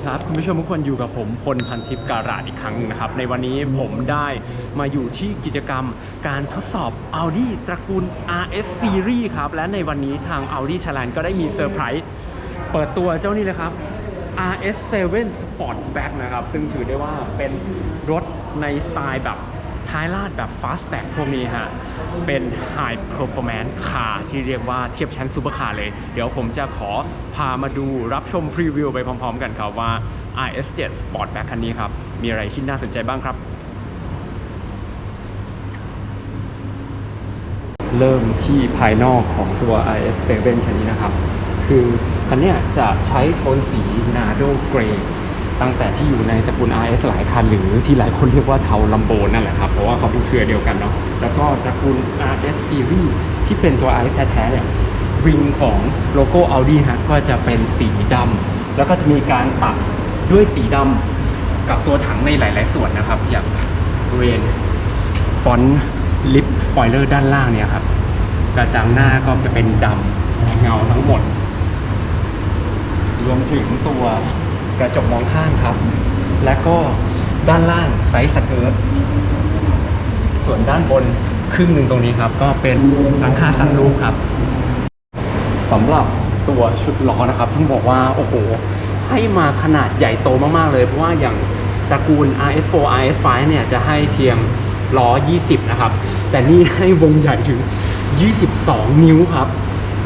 ดีครับคุณผู้ชมทุกคนอยู่กับผมพลพันทิพย์การาดอีกครั้งหนึงนะครับ ในวันนี้ผมได้มาอยู่ที่กิจกรรมการทดสอบ Audi ตระกูล RS Series ครับ และในวันนี้ทาง Audi c h a l a n ก็ได้มีเซอร์ไพรส์เปิดตัวเจ้านี่เลยครับ RS7 Sportback นะครับ ซึ่งถือได้ว่าเป็นรถในสไตล์แบบ ท้ายลาดแบบ Fastback พวกนี้ฮะ เป็น High Performance Car ที่เรียกว่าเทียบชั้นซูเปอร์คาร์เลย เดี๋ยวผมจะขอพามาดูรับชมพรีวิวไปพร้อมๆกันครับว่า RS7 Sportback คันนี้ครับ มีอะไรที่น่าสนใจบ้างครับ เริ่มที่ภายนอกของตัว RS7 คันนี้นะครับ คือคันนี้จะใช้โทนสีนาโดเกรย์ ตั้งแต่ที่อยู่ในตระกูล RS หลายคันหรือที่หลายคนเรียกว่าเทาลัมโบนั่นแหละครับเพราะว่าเขาเป็นเครือเดียวกันเนาะแล้วก็ตระกูล RS Series ที่เป็นตัว RS แท้ๆเนี่ยวิงของโลโก้ Audi ฮะก็จะเป็นสีดำแล้วก็จะมีการตัดด้วยสีดำกับตัวถังในหลาย ๆ ส่วนนะครับ อย่างบริเวณฟอนต์ลิปสปอยเลอร์ด้านล่างเนี่ยครับกระจังหน้าก็จะเป็นดำเงาทั้งหมด รวมถึงตัว กระจกมองข้างครับ และก็ด้านล่างไซส์สเกิร์ตส่วนด้านบนครึ่งหนึ่งตรงนี้ครับ ก็เป็นหลังคาซันรูฟครับสำหรับตัวชุดล้อนะครับต้องบอกว่าโอ้โห ให้มาขนาดใหญ่โตมากๆเลย เพราะว่าอย่างตระกูล RS4 RS5 เนี่ยจะให้เพียงล้อ 20 นะครับ แต่นี่ให้วงใหญ่ถึง 22 นิ้วครับ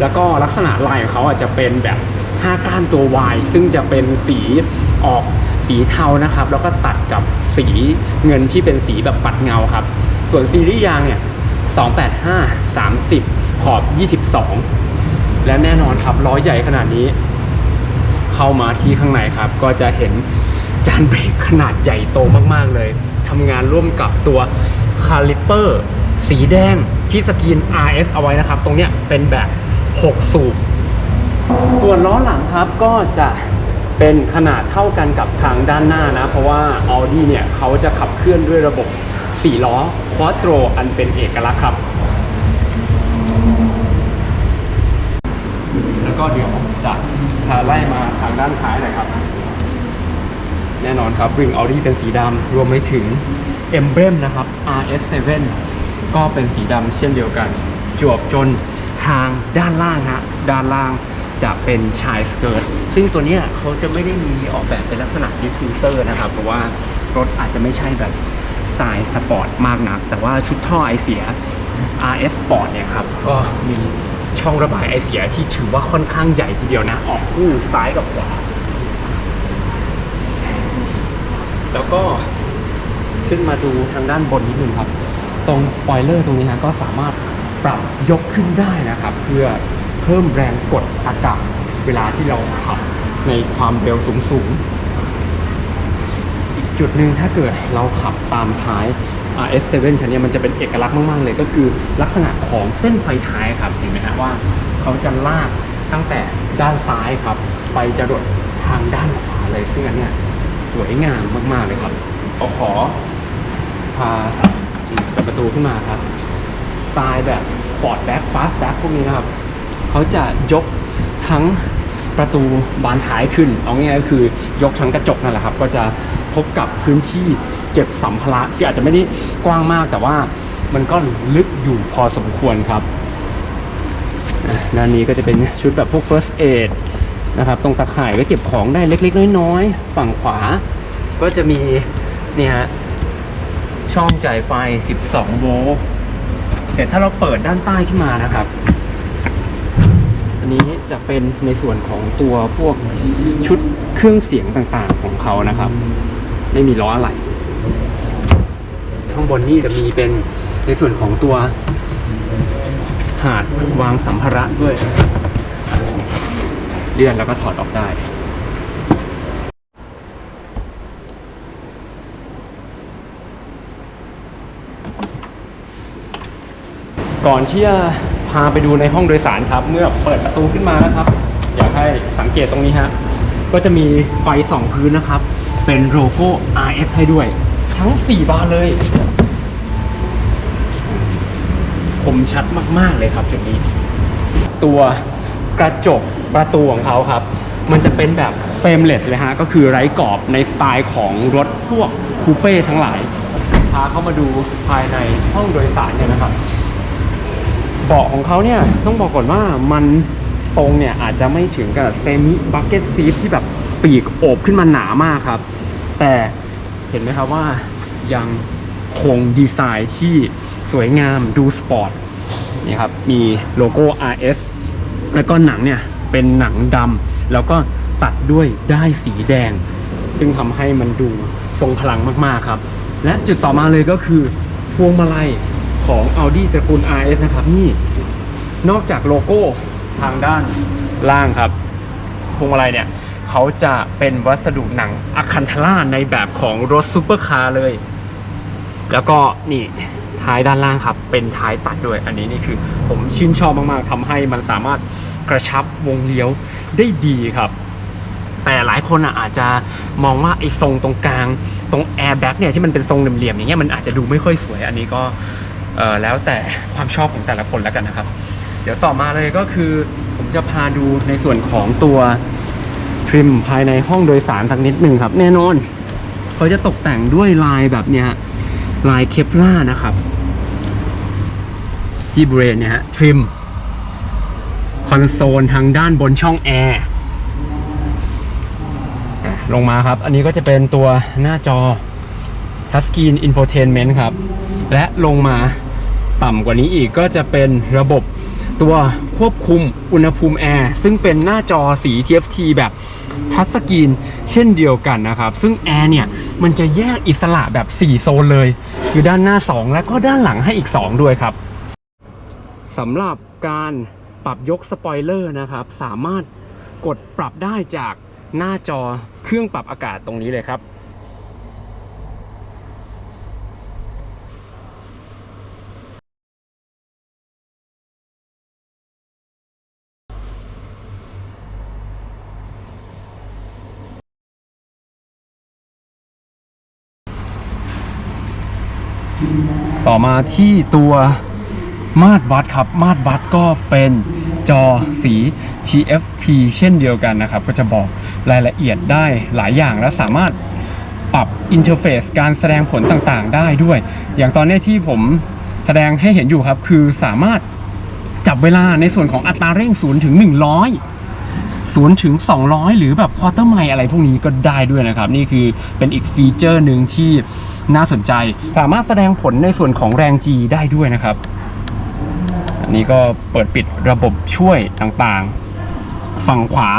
แล้วก็ลักษณะลายของเขาอาจจะเป็นแบบ 5 ก้านตัว Y ซึ่งจะเป็นสีออกสีเทานะครับ แล้วก็ตัดกับสีเงินที่เป็นสีแบบปัดเงาครับ ส่วนซีรีส์ยางเนี่ย 285 30 ขอบ 22 และแน่นอนครับล้อใหญ่ขนาดนี้ เข้ามาที่ข้างในครับ ก็จะเห็นจานเบรกขนาดใหญ่โตมากๆเลยทำงานร่วมกับตัวคาลิเปอร์สีแดงที่สกรีน RS เอาไว้นะครับ ตรงเนี้ยเป็นแบบ 6 สูบ ส่วนล้อหลังครับก็จะเป็นขนาดเท่ากันกับทางด้านหน้านะ เพราะว่า Audi เนี่ยเขาจะขับเคลื่อนด้วยระบบ4ล้อ Quattro อันเป็นเอกลักษณ์ครับ แล้วก็เดี๋ยวจะพาไล่มาทางด้านท้ายหน่อยครับ แน่นอนครับริง Audi เป็นสีดำรวมไปถึง Emblem นะครับ RS7 ก็เป็นสีดำเช่นเดียวกัน จวบจนทางด้านล่างฮะด้านล่าง จะเป็นชายสเกิร์ตซึ่งตัวเนี้ยเขาจะไม่ได้มีออกแบบเป็นลักษณะดิฟฟิวเซอร์นะครับ เพราะว่ารถอาจจะไม่ใช่แบบสไตล์สปอร์ตมากนัก แต่ว่าชุดท่อไอเสีย RS Sport เนี่ยครับ ก็มีช่องระบายไอเสียที่ถือว่าค่อนข้างใหญ่ทีเดียวนะ ออกคู่ซ้ายกับขวา แล้วก็ขึ้นมาดูทางด้านบนนิดนึงครับ ตรงสปอยเลอร์ตรงนี้ฮะก็สามารถปรับยกขึ้นได้นะครับ เพื่อ เพิ่มแรงกดอากาศเวลาที่เราขับในความเร็วสูงๆ อีกจุดหนึ่งถ้าเกิดเราขับตามท้าย RS7 คันนี้มันจะเป็นเอกลักษณ์มาก ๆ เลยก็คือลักษณะของเส้นไฟท้ายครับเห็นไหมฮะว่าเขาจะลากตั้งแต่ด้านซ้ายครับ ไปจรดทางด้านขวาเลยซึ่งอันเนี้ยสวยงามมากๆเลยครับขอขอพาเปิดประตูขึ้นมาครับสไตล์แบบสปอร์ตแบ็กฟาสต์แบ็กพวกนี้นะครับ เขาจะยกทั้งประตูบานท้ายขึ้น เอาง่ายๆก็คือยกทั้งกระจกนั่นแหละครับ ก็จะพบกับพื้นที่เก็บสัมภาระที่อาจจะไม่ได้กว้างมากแต่ว่ามันก็ลึกอยู่พอสมควรครับด้านนี้ก็จะเป็นชุดแบบพวก first aid นะครับ ตรงตะข่ายไว้เก็บของได้เล็กๆ น้อยๆ ฝั่งขวา ก็จะมีนี่ฮะช่องจ่ายไฟ 12 โวลต์แต่ถ้าเราเปิดด้านใต้ขึ้นมานะครับ อันนี้จะเป็นในส่วนของตัวพวกชุดเครื่องเสียงต่างๆของเขานะครับ ไม่มีล้ออะไรข้างบนนี่จะมีเป็นในส่วนของตัวหาดวางสัมภาระด้วยเลื่อนแล้วก็ถอดออกได้ก่อนที่จะาไปดูในห้องโดยสารครับ เมื่อเปิดประตูขึ้นมานะครับ อยากให้สังเกตตรงนี้ฮะก็จะมีไฟสองพื้นนะครับ เป็นโลโก้ RS ให้ด้วย ทั้ง 4 บานเลย คมชัดมาก ๆ เลยครับจุดนี้ ตัวกระจกประตูของเขาครับ มันจะเป็นแบบเฟรมเลสเลยฮะ ก็คือไร้กรอบในสไตล์ของรถพวกคูเป้ทั้งหลาย พาเข้ามาดูภายในห้องโดยสารเนี่ยนะครับ เบาะของเขาเนี่ยต้องบอกก่อนว่ามันทรงเนี่ยอาจจะไม่ถึงกับเซมิบักเก็ตซีทที่แบบปีกโอบขึ้นมาหนามากครับ แต่เห็นไหมครับว่ายังคงดีไซน์ที่สวยงามดูสปอร์ตนี่ครับมีโลโก้ RS แล้วก็หนังเนี่ยเป็นหนังดำแล้วก็ตัดด้วยด้ายสีแดง ซึ่งทำให้มันดูทรงพลังมากๆครับ และจุดต่อมาเลยก็คือพวงมาลัย ของ Audi ตระกูล RS นะครับนี่นอกจากโลโก้ทางด้านล่างครับพวงมาลัยเนี่ยเขาจะเป็นวัสดุหนังอะคันทล่าในแบบของรถซูเปอร์คาร์เลย แล้วก็นี่ท้ายด้านล่างครับ เป็นท้ายตัดด้วย อันนี้นี่คือผมชื่นชอบมากๆทำให้มันสามารถกระชับวงเลี้ยวได้ดีครับ แต่หลายคนอะอาจจะมองว่าไอ้ทรงตรงกลาง ตรงแอร์แบ็กเนี่ยที่มันเป็นทรงเหลี่ยมๆอย่างเงี้ยมันอาจจะดูไม่ค่อยสวย อันนี้ก็ แล้วแต่ความชอบของแต่ละคนแล้วกันนะครับ เดี๋ยวต่อมาเลยก็คือ ผมจะพาดูในส่วนของตัวทริมภายในห้องโดยสารสักนิดหนึ่งครับ แน่นอนเขาจะตกแต่งด้วยลายแบบเนี้ยลายเคปล่านะครับที่บริเวณเนี่ยฮะทริมคอนโซลทางด้านบนช่องแอร์ลงมาครับ อันนี้ก็จะเป็นตัวหน้าจอ Touchscreen Infotainment ครับ และลงมา ต่ำกว่านี้อีกก็จะเป็นระบบตัวควบคุมอุณหภูมิแอร์ซึ่งเป็นหน้าจอสี TFT แบบทัชสกรีนเช่นเดียวกันนะครับ ซึ่งแอร์เนี่ย มันจะแยกอิสระแบบ 4 โซนเลย คือด้านหน้า 2 และก็ด้านหลังให้อีก 2 ด้วยครับสำหรับการปรับยกสปอยเลอร์นะครับ สามารถกดปรับได้จากหน้าจอเครื่องปรับอากาศตรงนี้เลยครับ ต่อมาที่ตัวมาตรวัดครับ มาตรวัดก็เป็นจอสี TFT เช่นเดียวกันนะครับ ก็จะบอกรายละเอียดได้หลายอย่างและสามารถปรับอินเทอร์เฟซการแสดงผลต่างๆ ได้ด้วย อย่างตอนนี้ที่ผมแสดงให้เห็นอยู่ครับ คือสามารถจับเวลาในส่วนของอัตราเร่ง0ถึง 100 0ถึง 200 หรือแบบควอเตอร์ไมล์อะไรพวกนี้ก็ได้ด้วยนะครับ นี่คือเป็นอีกฟีเจอร์หนึ่งที่ น่าสนใจ สามารถแสดงผลในส่วนของแรง G ได้ด้วยนะครับ อันนี้ก็เปิดปิดระบบช่วยต่างๆ ฝั่งขวา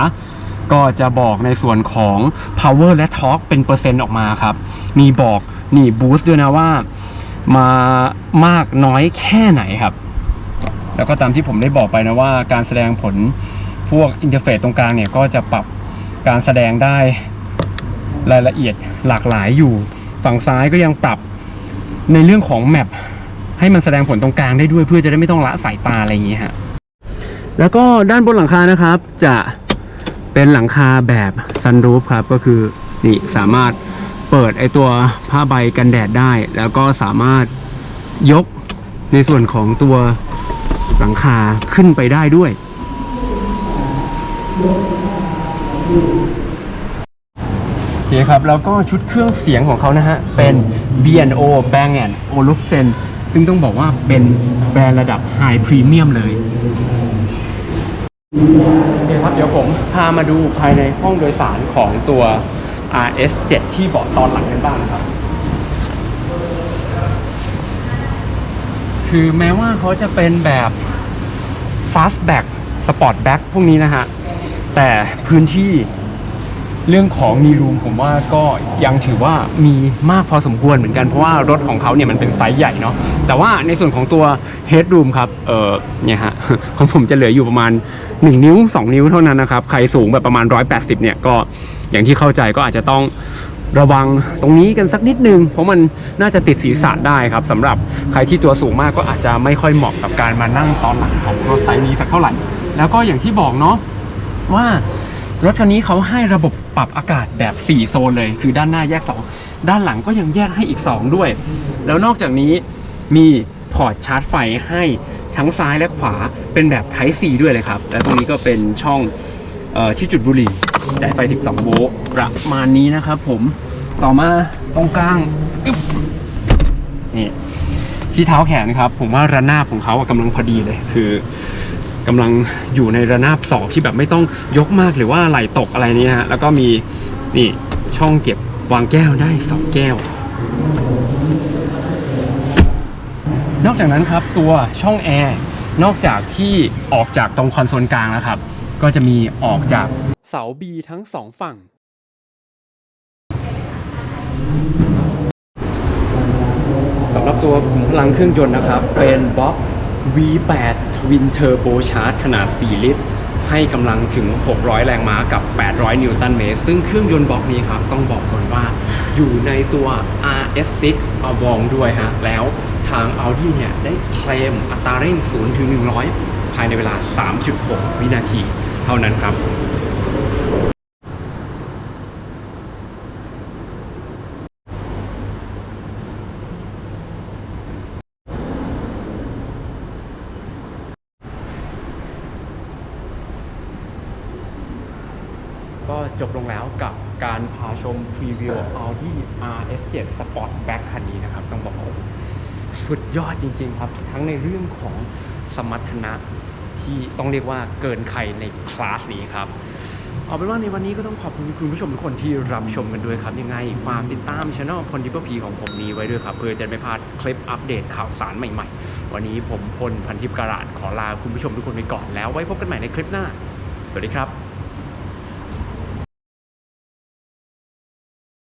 ก็จะบอกในส่วนของ power และ torque เป็นเปอร์เซ็นต์ออกมาครับ มีบอกนี่บูสต์ด้วยนะว่า มามากน้อยแค่ไหนครับ แล้วก็ตามที่ผมได้บอกไปนะว่าการแสดงผลพวกอินเทอร์เฟซตรงกลางเนี่ยก็จะปรับการแสดงได้รายละเอียดหลากหลายอยู่ ฝั่งซ้ายก็ยังปรับในเรื่องของแมปให้มันแสดงผลตรงกลางได้ด้วยเพื่อจะได้ไม่ต้องละสายตาอะไรอย่างนี้ฮะแล้วก็ด้านบนหลังคานะครับ จะเป็นหลังคาแบบซันรูฟครับก็คือนี่สามารถเปิดไอตัวผ้าใบกันแดดได้ แล้วก็สามารถยกในส่วนของตัวหลังคาขึ้นไปได้ด้วย เคครับ แล้วก็ชุดเครื่องเสียงของเขานะฮะ เป็น B&O Bang Olufsen ซึ่งต้องบอกว่าเป็นแบรนด์ระดับไฮพรีเมียมเลยโอเคครับ เดี๋ยวผมพามาดูภายในห้องโดยสารของตัว RS7 ที่เบาะตอนหลังกันบ้างนะครับ คือแม้ว่าเขาจะเป็นแบบ Fastback Sportback พวกนี้นะฮะ แต่พื้นที่ เรื่องของมีรูมผมว่าก็ยังถือว่ามีมากพอสมควรเหมือนกันเพราะว่ารถของเขาเนี่ยมันเป็นไซส์ใหญ่เนาะแต่ว่าในส่วนของตัว Headroom ครับเออเนี่ยฮะของผมจะเหลืออยู่ประมาณ 1 นิ้ว 2 นิ้วเท่านั้นนะครับ ใครสูงแบบประมาณ 180 เนี่ยก็อย่างที่เข้าใจก็อาจจะต้องระวังตรงนี้กันสักนิดนึง เพราะมันน่าจะติดศีรษะได้ครับสำหรับใครที่ตัวสูงมากก็อาจจะไม่ค่อยเหมาะกับการมานั่งตอนหลังของรถไซส์นี้สักเท่าไหร่ แล้วก็อย่างที่บอกเนาะว่า รถคันนี้เขาให้ระบบปรับอากาศแบบ 4 โซนเลย คือด้านหน้าแยก 2 ด้านหลังก็ยังแยกให้อีก 2 ด้วย แล้วนอกจากนี้มีพอร์ตชาร์จไฟให้ทั้งซ้ายและขวาเป็นแบบ Type C ด้วยเลยครับ และตรงนี้ก็เป็นช่องออที่จุดบุหรี่จ่ายไฟ 12 โวลต์ประมาณนี้นะครับผมต่อมาตรงกลางนี่ที่เท้าแขนครับ ผมว่าระนาบของเขากำลังพอดีเลยคือ กำลังอยู่ในระนาบศอกที่แบบไม่ต้องยกมากหรือว่าไหลตกอะไรนี้ฮะแล้วก็มีนี่ช่องเก็บวางแก้วได้สองแก้ว นอกจากนั้นครับตัวช่องแอร์นอกจากที่ออกจากตรงคอนโซลกลางแล้วครับ ก็จะมีออกจากเสา B ทั้งสองฝั่งสำหรับตัวขุมพลังเครื่องยนต์นะครับ เป็นบ๊อบ V8 Twin Turbo Charge ขนาด 4 ลิตร ให้กำลังถึง 600 แรงม้ากับ 800 นิวตันเมตร ซึ่งเครื่องยนต์บล็อกนี้ครับ ต้องบอกก่อนว่าอยู่ในตัว RS6 Avant ด้วยฮะ แล้วทาง Audi เนี่ย ได้เคลมอัตราเร่ง 0 ถึง 100 ภายในเวลา 3.6 วินาที เท่านั้นครับ ก็ จบลงแล้วกับการพาชมพรีวิว Audi RS7 Sportback คันนี้นะครับ ต้องบอกว่าสุดยอดจริง ๆ ครับ ทั้งในเรื่องของสมรรถนะที่ต้องเรียกว่าเกินใครในคลาสนี้ครับ เอาเป็นว่าในวันนี้ก็ต้องขอบคุณคุณผู้ชมทุกคนที่รับชมกันด้วยครับ ยังไงฝากติดตามช anel พลดิปพีของผมนี้ไว้ด้วยครับ เพื่อจะไม่พลาดคลิปอัปเดตข่าวสารใหม่ๆ วันนี้ผมพลพันทิพย์การาดขอลาคุณผู้ชมทุกคนไปก่อนแล้วไว้พบกันใหม่ในคลิปหน้า สวัสดีครับ